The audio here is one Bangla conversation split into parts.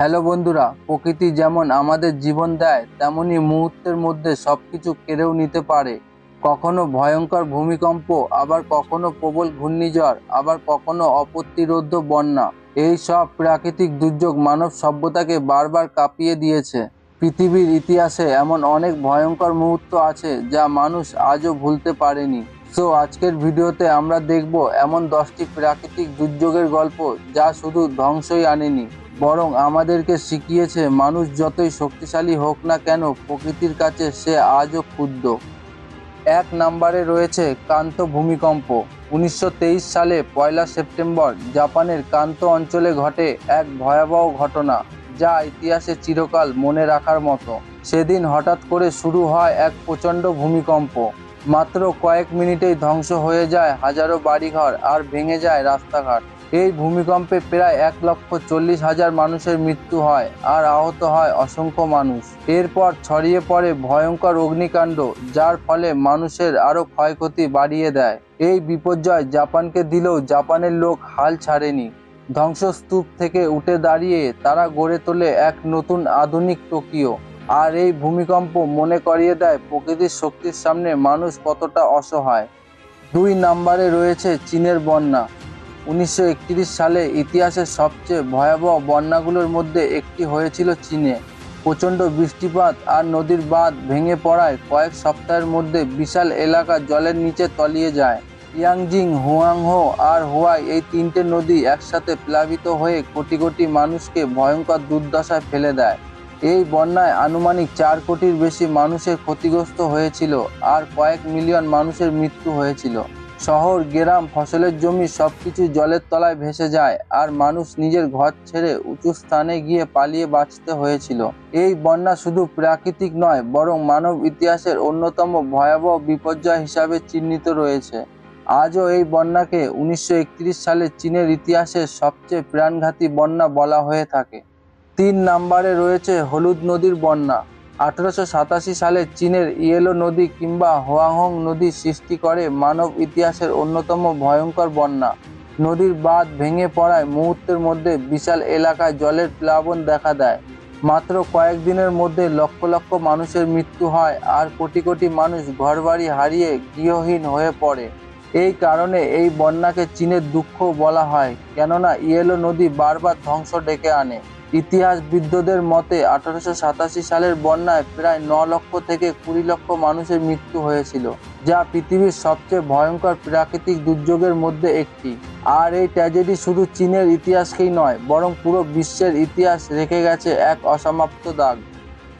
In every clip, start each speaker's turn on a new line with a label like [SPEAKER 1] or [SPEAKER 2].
[SPEAKER 1] হ্যালো বন্ধুরা, প্রকৃতি যেমন আমাদের জীবন দেয়, তেমনি মুহূর্তের মধ্যে সবকিছু কেড়েও নিতে পারে। কখনো ভয়ঙ্কর ভূমিকম্প, আবার কখনো প্রবল ঘূর্ণিঝড়, আবার কখনো অপ্রতিরোধ্য বন্যা। এই সব প্রাকৃতিক দুর্যোগ মানব সভ্যতাকে বারবার কাঁপিয়ে দিয়েছে। পৃথিবীর ইতিহাসে এমন অনেক ভয়ঙ্কর মুহূর্ত আছে যা মানুষ আজও ভুলতে পারেনি। সো আজকের ভিডিওতে আমরা দেখব এমন দশটি প্রাকৃতিক দুর্যোগের গল্প যা শুধু ধ্বংসই আনেনি। বরং আমাদেরকে শিখিয়েছে, মানুষ যতই শক্তিশালী হোক না কেন, প্রকৃতির কাছে সে আজও ক্ষুদ্র এক নম্বরে রয়েছে কান্ত ভূমিকম্প। উনিশশো তেইশ সালে পয়লা সেপ্টেম্বর জাপানের কান্ত অঞ্চলে ঘটে এক ভয়াবহ ঘটনা, যা ইতিহাসে চিরকাল মনে রাখার মতো। সেদিন হঠাৎ করে শুরু হয় এক প্রচণ্ড ভূমিকম্প। মাত্র কয়েক মিনিটেই ধ্বংস হয়ে যায় হাজারো বাড়িঘর আর ভেঙে যায় রাস্তাঘাট। এই ভূমিকম্পে প্রায় এক লক্ষ চল্লিশ হাজার মানুষের মৃত্যু হয় আর আহত হয় অসংখ্য মানুষ। এরপর ছড়িয়ে পড়ে ভয়ঙ্কর অগ্নিকাণ্ড, যার ফলে মানুষের আরও ক্ষয়ক্ষতি বাড়িয়ে দেয়। এই বিপর্যয় জাপানকে দিলেও জাপানের লোক হাল ছাড়েনি। ধ্বংসস্তূপ থেকে উঠে দাঁড়িয়ে তারা গড়ে তোলে এক নতুন আধুনিক টোকিও। আর এই ভূমিকম্প মনে করিয়ে দেয় প্রকৃতির শক্তির সামনে মানুষ কতটা অসহায়। দুই নম্বরে রয়েছে চীনের বন্যা। উনিশশো একত্রিশ সালে ইতিহাসের সবচেয়ে ভয়াবহ বন্যাগুলোর মধ্যে একটি হয়েছিল চীনে। প্রচণ্ড বৃষ্টিপাত আর নদীর বাঁধ ভেঙে পড়ায় কয়েক সপ্তাহের মধ্যে বিশাল এলাকা জলের নিচে তলিয়ে যায়। ইয়াংজিং, হুয়াংহো আর হুয়াই এই তিনটে নদী একসাথে প্লাবিত হয়ে কোটি কোটি মানুষকে ভয়ঙ্কর দুর্দশায় ফেলে দেয়। এই বন্যায় আনুমানিক চার কোটির বেশি মানুষের ক্ষতিগ্রস্ত হয়েছিল আর কয়েক মিলিয়ন মানুষের মৃত্যু হয়েছিল। শহর, গ্রাম, ফসলের জমি সব কিছু জলের তলায় ভেসে যায় আর মানুষ নিজের ঘর ছেড়ে উঁচু স্থানে গিয়ে পালিয়ে বাঁচতে হয়েছিল। এই বন্যা শুধু প্রাকৃতিক নয়, বরং মানব ইতিহাসের অন্যতম ভয়াবহ বিপর্যয় হিসাবে চিহ্নিত রয়েছে। আজও এই বন্যাকে উনিশশো একত্রিশ সালে চীনের ইতিহাসের সবচেয়ে প্রাণঘাতী বন্যা বলা হয়ে থাকে। তিন নম্বরে রয়েছে হলুদ নদীর বন্যা। আঠারোশো সাতাশি সালে চীনের ইয়েলো নদী কিংবা হোয়াংহং নদী সৃষ্টি করে মানব ইতিহাসের অন্যতম ভয়ঙ্কর বন্যা। নদীর বাঁধ ভেঙে পড়ায় মুহূর্তের মধ্যে বিশাল এলাকায় জলের প্লাবন দেখা দেয়। মাত্র কয়েকদিনের মধ্যে লক্ষ লক্ষ মানুষের মৃত্যু হয় আর কোটি কোটি মানুষ ঘরবাড়ি হারিয়ে গৃহহীন হয়ে পড়ে। এই কারণে এই বন্যাকে চীনের দুঃখ বলা হয়, কেননা ইয়েলো নদী বারবার ধ্বংস ডেকে আনে। ইতিহাসবিদদের মতে, আঠারোশো সাতাশি সালের বন্যায় প্রায় ন লক্ষ থেকে কুড়ি লক্ষ মানুষের মৃত্যু হয়েছিল, যা পৃথিবীর সবচেয়ে ভয়ঙ্কর প্রাকৃতিক দুর্যোগের মধ্যে একটি। আর এই ট্র্যাজেডি শুধু চীনের ইতিহাসকেই নয়, বরং পুরো বিশ্বের ইতিহাস রেখে গেছে এক অসমাপ্ত দাগ।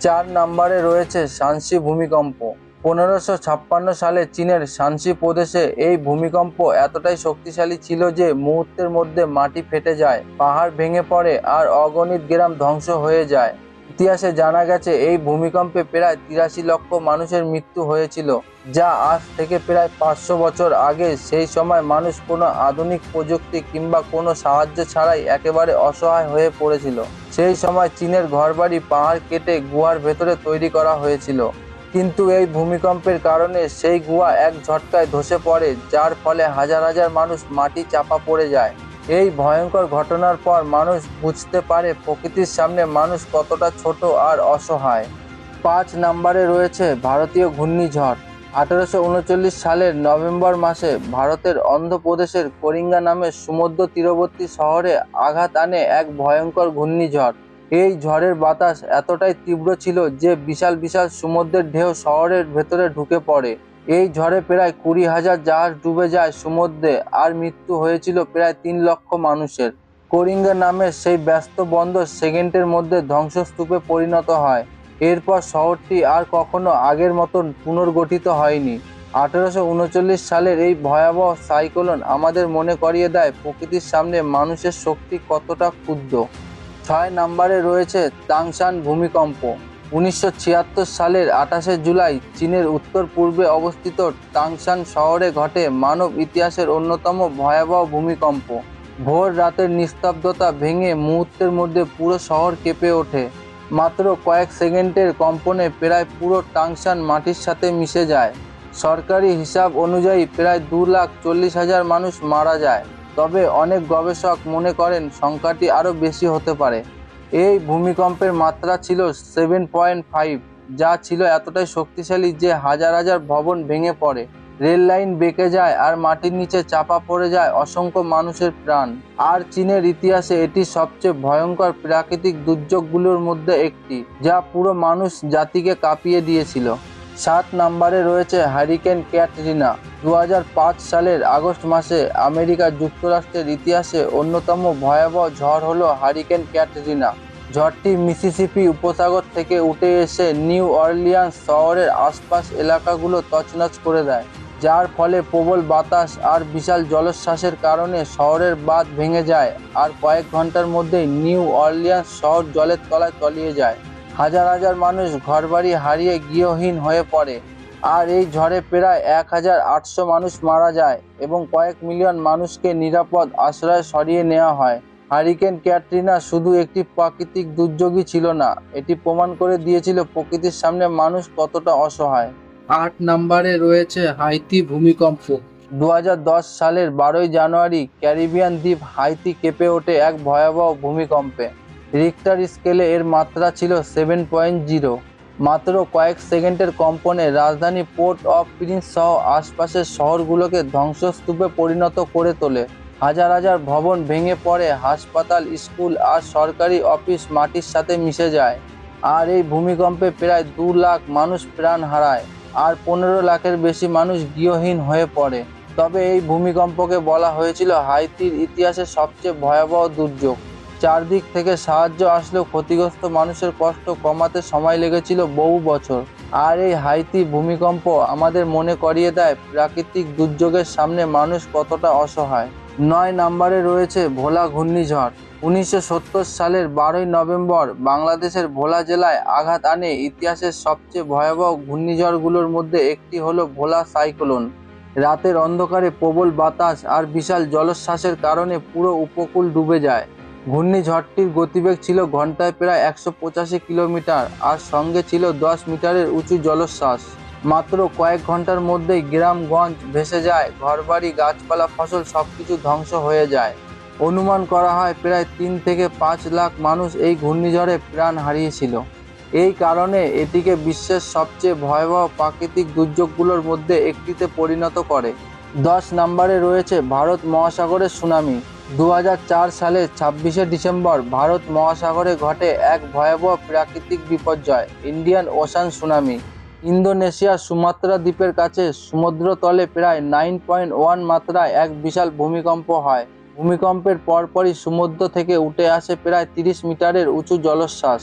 [SPEAKER 1] চার নম্বরে রয়েছে সানসি ভূমিকম্প। পনেরোশো ছাপ্পান্ন সালে চীনের শানসি প্রদেশে এই ভূমিকম্প এতটাই শক্তিশালী ছিল যে মুহূর্তের মধ্যে মাটি ফেটে যায়, পাহাড় ভেঙে পড়ে আর অগণিত গ্রাম ধ্বংস হয়ে যায়। ইতিহাসে জানা গেছে, এই ভূমিকম্পে প্রায় তিরাশি লক্ষ মানুষের মৃত্যু হয়েছিল, যা আজ থেকে প্রায় পাঁচশো বছর আগে সেই সময় মানুষ কোনো আধুনিক প্রযুক্তি কিংবা কোনো সাহায্য ছাড়াই একেবারে অসহায় হয়ে পড়েছিল। সেই সময় চীনের ঘরবাড়ি পাহাড় কেটে গুহার ভেতরে তৈরি করা হয়েছিল। কিন্তু এই ভূমিকম্পের কারণে সেই গুহা এক ঝটকায় ধসে পড়ে, যার ফলে হাজার হাজার মানুষ মাটি চাপা পড়ে যায়। এই ভয়ঙ্কর ঘটনার পর মানুষ বুঝতে পারে প্রকৃতির সামনে মানুষ কতটা ছোট আর অসহায়। পাঁচ নম্বরে রয়েছে ভারতীয় ঘূর্ণিঝড়। আঠারোশো উনচল্লিশ সালের নভেম্বর মাসে ভারতের অন্ধ্রপ্রদেশের করিঙ্গা নামে সমুদ্র তীরবর্তী শহরে আঘাত আনে এক ভয়ঙ্কর ঘূর্ণিঝড়। এই ঝড়ের বাতাস এতটাই তীব্র ছিল যে বিশাল বিশাল সমুদ্রের ঢেউ শহরের ভেতরে ঢুকে পড়ে। এই ঝড়ে প্রায় কুড়ি হাজার জাহাজ ডুবে যায় সমুদ্রে আর মৃত্যু হয়েছিল প্রায় তিন লক্ষ মানুষের। করিঙ্গা নামের সেই ব্যস্ত বন্দর সেকেন্ডের মধ্যে ধ্বংসস্তূপে পরিণত হয়। এরপর শহরটি আর কখনো আগের মতন পুনর্গঠিত হয়নি। আঠেরোশো উনচল্লিশ সালের এই ভয়াবহ সাইক্লোন আমাদের মনে করিয়ে দেয় প্রকৃতির সামনে মানুষের শক্তি কতটা ক্ষুদ্র। ছয় নম্বরে রয়েছে তাংশান ভূমিকম্প। উনিশশো ছিয়াত্তর সালের আঠাশে জুলাই চীনের উত্তর পূর্বে অবস্থিত টাংশান শহরে ঘটে মানব ইতিহাসের অন্যতম ভয়াবহ ভূমিকম্প। ভোর রাতের নিস্তব্ধতা ভেঙে মুহূর্তের মধ্যে পুরো শহর কেঁপে ওঠে। মাত্র কয়েক সেকেন্ডের কম্পনে প্রায় পুরো টাংশান মাটির সাথে মিশে যায়। সরকারি হিসাব অনুযায়ী প্রায় দু লাখ চল্লিশ হাজার মানুষ মারা যায়। তবে অনেক গবেষক মনে করেন সংখ্যাটি আরও বেশি হতে পারে। এই ভূমিকম্পের মাত্রা ছিল সেভেন পয়েন্ট ফাইভ যা ছিল এতটাই শক্তিশালী যে হাজার হাজার ভবন ভেঙে পড়ে। রেল লাইন বেঁকে যায় আর মাটির নিচে চাপা পড়ে যায় অসংখ্য মানুষের প্রাণ। আর চীনের ইতিহাসে এটি সবচেয়ে ভয়ঙ্কর প্রাকৃতিক দুর্যোগগুলোর মধ্যে একটি, যা পুরো মানুষ জাতিকে কাঁপিয়ে দিয়েছিল। সাত নম্বরে রয়েছে হারিকেন ক্যাটরিনা। দু হাজার পাঁচ সালের আগস্ট মাসে আমেরিকা যুক্তরাষ্ট্রের ইতিহাসে অন্যতম ভয়াবহ ঝড় হলো হারিকেন ক্যাটরিনা। ঝড়টি মিসিসিপি উপসাগর থেকে উঠে এসে নিউ অরলিয়ান্স শহরের আশপাশ এলাকাগুলো তছনছ করে দেয়, যার ফলে প্রবল বাতাস আর বিশাল জলোচ্ছ্বাসের কারণে শহরের বাঁধ ভেঙে যায় আর কয়েক ঘণ্টার মধ্যেই নিউ অরলিয়ান্স শহর জলের তলায় তলিয়ে যায়। হাজার হাজার মানুষ ঘরবাড়ি হারিয়ে গৃহহীন হয়ে পড়ে। আর এই ঝড়ে প্রায় এক হাজার আটশো মানুষ মারা যায় এবং কয়েক মিলিয়ন মানুষকে নিরাপদ আশ্রয় সরিয়ে নেওয়া হয়। হারিকেন ক্যাটরিনা শুধু একটি প্রাকৃতিক দুর্যোগই ছিল না, এটি প্রমাণ করে দিয়েছিল প্রকৃতির সামনে মানুষ কতটা অসহায়। আট নম্বরে রয়েছে হাইতি ভূমিকম্প। দু হাজার দশ সালের বারোই জানুয়ারি ক্যারিবিয়ান দ্বীপ হাইতি কেঁপে ওঠে এক ভয়াবহ ভূমিকম্পে। রিক্টার স্কেলে এর মাত্রা ছিল সেভেন পয়েন্ট জিরো মাত্র কয়েক সেকেন্ডের কম্পনে রাজধানী পোর্ট অফ প্রিন্স সহ আশপাশের শহরগুলোকে ধ্বংসস্তূপে পরিণত করে তোলে। হাজার হাজার ভবন ভেঙে পড়ে, হাসপাতাল, স্কুল আর সরকারি অফিস মাটির সাথে মিশে যায়। আর এই ভূমিকম্পে প্রায় দু লাখ মানুষ প্রাণ হারায়, আর পনেরো লাখের বেশি মানুষ গৃহহীন হয়ে পড়ে। তবে এই ভূমিকম্পকে বলা হয়েছিল হাইতির ইতিহাসের সবচেয়ে ভয়াবহ দুর্যোগ। চারদিক থেকে সাহায্য আসলেও ক্ষতিগ্রস্ত মানুষের কষ্ট কমাতে সময় লেগেছিল বহু বছর। আর এই হাইতি ভূমিকম্প আমাদের মনে করিয়ে দেয় প্রাকৃতিক দুর্যোগের সামনে মানুষ কতটা অসহায়। নয় নম্বরে রয়েছে ভোলা ঘূর্ণিঝড়। উনিশশো সত্তর সালের বারোই নভেম্বর বাংলাদেশের ভোলা জেলায় আঘাত আনে ইতিহাসের সবচেয়ে ভয়াবহ ঘূর্ণিঝড়গুলোর মধ্যে একটি হলো ভোলা সাইক্লোন। রাতের অন্ধকারে প্রবল বাতাস আর বিশাল জলোচ্ছ্বাসের কারণে পুরো উপকূল ডুবে যায়। ঘূর্ণিঝড়টির গতিবেগ ছিল ঘন্টায় প্রায় একশো পঁচাশি কিলোমিটার আর সঙ্গে ছিল দশ মিটারের উঁচু জলোচ্ছ্বাস। মাত্র কয়েক ঘণ্টার মধ্যেই গ্রামগঞ্জ ভেসে যায়, ঘরবাড়ি, গাছপালা, ফসল সবকিছু ধ্বংস হয়ে যায়। অনুমান করা হয় প্রায় তিন থেকে পাঁচ লাখ মানুষ এই ঘূর্ণিঝড়ে প্রাণ হারিয়েছিল। এই কারণে এটিকে বিশ্বের সবচেয়ে ভয়াবহ প্রাকৃতিক দুর্যোগগুলোর মধ্যে একটিতে পরিণত করে। দশ নম্বরে রয়েছে ভারত মহাসাগরের সুনামি। দু হাজার চার সালে ছাব্বিশে ডিসেম্বর ভারত মহাসাগরে ঘটে এক ভয়াবহ প্রাকৃতিক বিপর্যয়, ইন্ডিয়ান ওশান সুনামি। ইন্দোনেশিয়ার সুমাত্রা দ্বীপের কাছে সমুদ্রতলে প্রায় নাইন পয়েন্ট ওয়ান মাত্রায় এক বিশাল ভূমিকম্প হয়। ভূমিকম্পের পরপরই সমুদ্র থেকে উঠে আসে প্রায় তিরিশ মিটারের উঁচু জলোচ্ছ্বাস।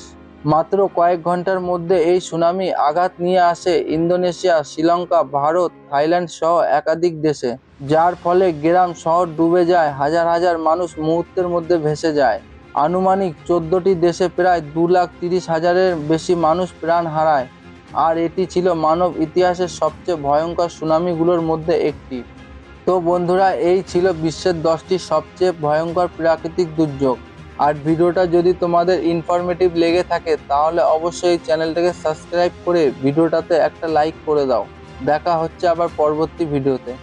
[SPEAKER 1] মাত্র কয়েক ঘণ্টার মধ্যে এই সুনামি আঘাত নিয়ে আসে ইন্দোনেশিয়া, শ্রীলঙ্কা, ভারত, থাইল্যান্ড সহ একাধিক দেশে। যার ফলে গ্রাম শহর ডুবে যায়, হাজার হাজার মানুষ মুহূর্তের মধ্যে ভেসে যায়। আনুমানিক চোদ্দটি দেশে প্রায় দু লাখ তিরিশ হাজারের বেশি মানুষ প্রাণ হারায়। আর এটি ছিল মানব ইতিহাসের সবচেয়ে ভয়ঙ্কর সুনামিগুলোর মধ্যে একটি। তো বন্ধুরা, এই ছিল বিশ্বের দশটি সবচেয়ে ভয়ঙ্কর প্রাকৃতিক দুর্যোগ। আর ভিডিওটা যদি তোমাদের ইনফরমেটিভ লেগে থাকে, তাহলে অবশ্যই চ্যানেলটাকে সাবস্ক্রাইব করে ভিডিওটাতে একটা লাইক করে দাও। দেখা হচ্ছে আবার পরবর্তী ভিডিওতে।